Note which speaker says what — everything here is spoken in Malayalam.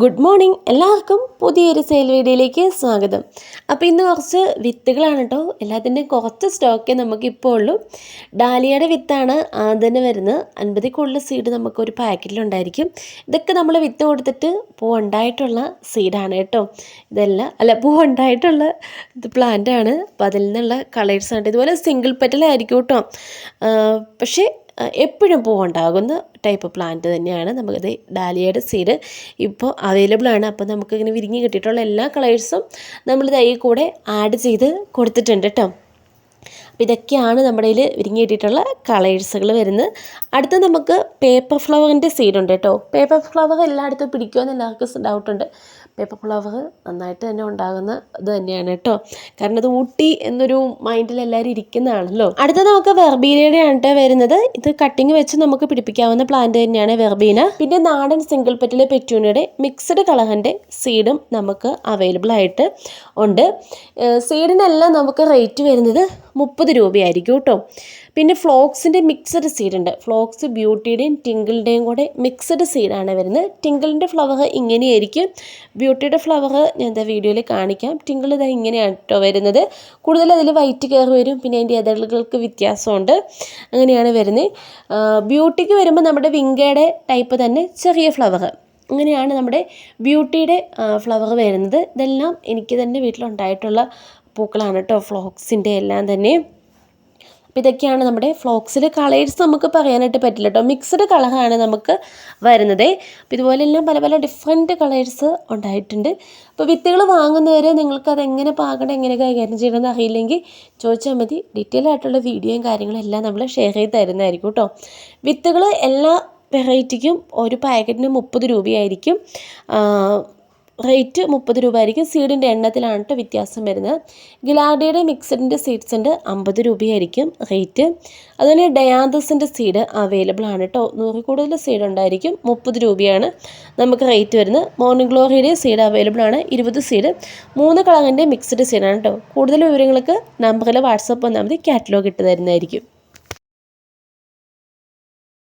Speaker 1: ഗുഡ് മോർണിംഗ് എല്ലാവർക്കും പുതിയൊരു സെയിൽ വീഡിയോയിലേക്ക് സ്വാഗതം. അപ്പോൾ ഇന്ന് കുറച്ച് വിത്തുകളാണ് കേട്ടോ. എല്ലാത്തിന്റെയും കുറച്ച് സ്റ്റോക്കേ നമുക്കിപ്പോൾ ഉള്ളൂ. ഡാലിയയുടെ വിത്താണ് ആദ്യം വരുന്നത്. അൻപതിൽ കൂടുതൽ സീഡ് നമുക്കൊരു പാക്കറ്റിലുണ്ടായിരിക്കും. ഇതൊക്കെ നമ്മൾ വിത്ത് കൊടുത്തിട്ട് പൂ ഉണ്ടായിട്ടുള്ള സീഡാണ് കേട്ടോ. ഇതെല്ലാം അല്ല പൂ ഉണ്ടായിട്ടുള്ള ഇത് പ്ലാന്റാണ് അപ്പോൾ അതിൽ നിന്നുള്ള കളേഴ്സാണ് ഇതുപോലെ സിംഗിൾ പെറ്റലായിരിക്കും കേട്ടോ. പക്ഷേ എപ്പോഴും പൂവുണ്ടാകുന്ന ടൈപ്പ് പ്ലാന്റ് തന്നെയാണ് നമുക്കത് ഡാലിയയുടെ സീഡ് ഇപ്പോൾ അവൈലബിൾ ആണ്. അപ്പോൾ നമുക്കിങ്ങനെ വിരിഞ്ഞ് കിട്ടിയിട്ടുള്ള എല്ലാ കളേഴ്സും നമ്മൾ തൈ കൂടെ ആഡ് ചെയ്ത് കൊടുത്തിട്ടുണ്ട് കേട്ടോ അപ്പോൾ ഇതൊക്കെയാണ് നമ്മുടെ കയ്യിൽ വിരിഞ്ഞ് കിട്ടിയിട്ടുള്ള കളേഴ്സുകൾ വരുന്നത്. അടുത്ത് നമുക്ക് പേപ്പർ ഫ്ലവറിന്റെ സീഡ് ഉണ്ട് കേട്ടോ. പേപ്പർ ഫ്ലവർ എല്ലായിടത്തും പിടിക്കുമെന്ന് എല്ലാവർക്കും ഡൗട്ടുണ്ട് പേപ്പർ ഫ്ലവർ നന്നായിട്ട് തന്നെ ഉണ്ടാകുന്ന ഇത് തന്നെയാണ് കേട്ടോ. കാരണം അത് ഊട്ടി എന്നൊരു മൈൻഡിൽ എല്ലാവരും ഇരിക്കുന്നതാണല്ലോ. അടുത്ത നമുക്ക് വെർബീനയുടെ ആണ് വരുന്നത്. ഇത് കട്ടിങ് വെച്ച് നമുക്ക് പിടിപ്പിക്കാവുന്ന പ്ലാന്റ് തന്നെയാണ് വെർബീന പിന്നെ നാടൻ സിംഗിൾ പെറ്റിലെ പെറ്റൂണിയുടെ മിക്സഡ് കളറിന്റെ സീഡും നമുക്ക് അവൈലബിൾ ആയിട്ട് ഉണ്ട്. സീഡിനെല്ലാം നമുക്ക് റേറ്റ് വരുന്നത് മുപ്പത് രൂപയായിരിക്കും കേട്ടോ. പിന്നെ ഫ്ലോക്സിന്റെ മിക്സഡ് സീഡ് ഉണ്ട്. ഫ്ലോക്സ് ബ്യൂട്ടിയുടെയും ടിങ്കിളിന്റെയും കൂടെ മിക്സഡ് സീഡാണ് വരുന്നത്. ടിങ്കിളിന്റെ ഫ്ലവർ ഇങ്ങനെയായിരിക്കും. ബ്യൂട്ടിയുടെ ഫ്ലവർ ഞാൻ എന്താ വീഡിയോയിൽ കാണിക്കാം. ടിങ്കിൾ ഇതാ ഇങ്ങനെയാണ് കേട്ടോ വരുന്നത്. കൂടുതൽ അതിൽ വൈറ്റ് കയറി വരും. പിന്നെ അതിന്റെ ഇതളുകൾക്ക് വ്യത്യാസമുണ്ട്. അങ്ങനെയാണ് വരുന്നത്. ബ്യൂട്ടിക്ക് വരുമ്പോൾ നമ്മുടെ വിങ്കയുടെ ടൈപ്പ് തന്നെ ചെറിയ ഫ്ലവർ അങ്ങനെയാണ് നമ്മുടെ ബ്യൂട്ടിയുടെ ഫ്ലവർ വരുന്നത്. ഇതെല്ലാം എനിക്ക് തന്നെ വീട്ടിലുണ്ടായിട്ടുള്ള പൂക്കളാണ് കേട്ടോ ഫ്ലോക്സിന്റെ എല്ലാം തന്നെ. അപ്പോൾ ഇതൊക്കെയാണ് നമ്മുടെ ഫ്ലോക്സിൽ കളേഴ്സ് നമുക്ക് പറയാനായിട്ട് പറ്റില്ല കേട്ടോ. മിക്സ്ഡ് കളറാണ് നമുക്ക് വരുന്നത്. അപ്പോൾ ഇതുപോലെല്ലാം പല പല ഡിഫറെന്റ് കളേഴ്സ് ഉണ്ടായിട്ടുണ്ട്. അപ്പോൾ വിത്തുകൾ വാങ്ങുന്നവർ നിങ്ങൾക്ക് അതെങ്ങനെ പാകണം എങ്ങനെ കൈകാര്യം ചെയ്യണമെന്ന് അറിയില്ലെങ്കിൽ ചോദിച്ചാൽ മതി. ഡീറ്റെയിൽ ആയിട്ടുള്ള വീഡിയോയും കാര്യങ്ങളും എല്ലാം നമ്മൾ ഷെയർ ചെയ്ത് തരുന്നതായിരിക്കും കേട്ടോ. വിത്തുകൾ എല്ലാ വെറൈറ്റിക്കും ഒരു പാക്കറ്റിന് മുപ്പത് രൂപയായിരിക്കും. റേറ്റ് മുപ്പത് രൂപ ആയിരിക്കും. സീഡിന്റെ എണ്ണത്തിലാണ് കേട്ടോ വ്യത്യാസം വരുന്നത്. ഗിലാഡിയുടെ മിക്സഡിന്റെ സീഡ്സ് ഉണ്ട് അമ്പത് രൂപയായിരിക്കും റേറ്റ് അതുപോലെ ഡയാന്തസിന്റെ സീഡ് അവൈലബിൾ ആണ് കേട്ടോ നൂറിൽ കൂടുതൽ സീഡ് ഉണ്ടായിരിക്കും മുപ്പത് രൂപയാണ് നമുക്ക് റേറ്റ് വരുന്നത്. മോർണിംഗ് ഗ്ലോറിയുടെ സീഡ് അവൈലബിൾ ആണ് ഇരുപത് സീഡ് മൂന്ന് കളറിന്റെ മിക്സഡ് സീഡാണ് കേട്ടോ കൂടുതൽ വിവരങ്ങൾക്ക് നമ്പറിൽ വാട്സപ്പ് വന്നാൽ മതി കാറ്റലോഗ് ഇട്ട് തരുന്നതായിരിക്കും.